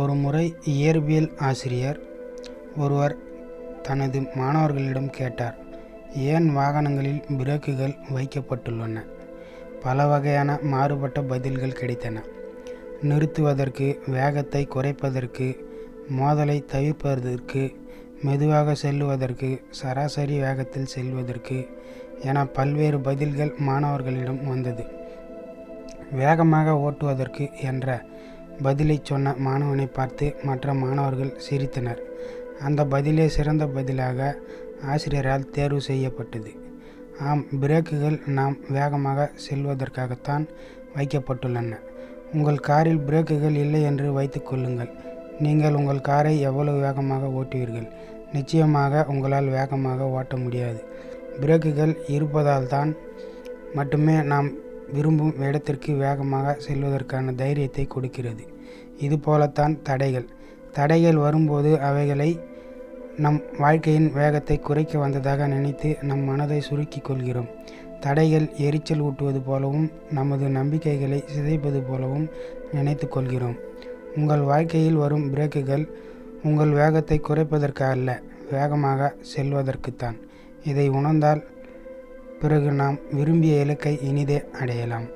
ஒரு முறை இயற்பியல் ஆசிரியர் ஒருவர் தனது மாணவர்களிடம் கேட்டார் ஏன் வாகனங்களில் பிரேக்குகள் வைக்கப்பட்டுள்ளன? பல வகையான மாறுபட்ட பதில்கள் கிடைத்தன. நிறுத்துவதற்கு வேகத்தை குறைப்பதற்கு மோதலை தவிர்ப்பதற்கு மெதுவாக செல்லுவதற்கு சராசரி வேகத்தில் செல்வதற்கு என பல்வேறு பதில்கள் மாணவர்களிடம் வந்தது. வேகமாக ஓட்டுவதற்கு என்ற பதிலை சொன்ன மாணவனை பார்த்து மற்ற மாணவர்கள் சிரித்தனர். அந்த பதிலே சிறந்த பதிலாக ஆசிரியரால் தேர்வு செய்யப்பட்டது. ஆம் பிரேக்குகள் நாம் வேகமாக செல்வதற்காகத்தான் வைக்கப்பட்டுள்ளன. உங்கள் காரில் பிரேக்குகள் இல்லை என்று வைத்துக்கொள்ளுங்கள் நீங்கள் உங்கள் காரை எவ்வளவு வேகமாக ஓட்டுவீர்கள்? நிச்சயமாக உங்களால் வேகமாக ஓட்ட முடியாது. பிரேக்குகள் இருப்பதால் தான் மட்டுமே நாம் விரும்பும் இடத்திற்கு வேகமாக செல்வதற்கான தைரியத்தை கொடுக்கிறது. இது போலத்தான் தடைகள். தடைகள் வரும்போது அவைகளை நம் வாழ்க்கையின் வேகத்தை குறைக்க வந்ததாக நினைத்து நம் மனதை சுருக்கி கொள்கிறோம். தடைகள் எரிச்சல் ஊட்டுவது போலவும் நமது நம்பிக்கைகளை சிதைப்பது போலவும் நினைத்து கொள்கிறோம். உங்கள் வாழ்க்கையில் வரும் பிரேக்குகள் உங்கள் வேகத்தை குறைப்பதற்கு அல்ல வேகமாக செல்வதற்குத்தான். இதை உணர்ந்தால் பிறகு நாம் விரும்பிய இலக்கை இனிதே அடையலாம்.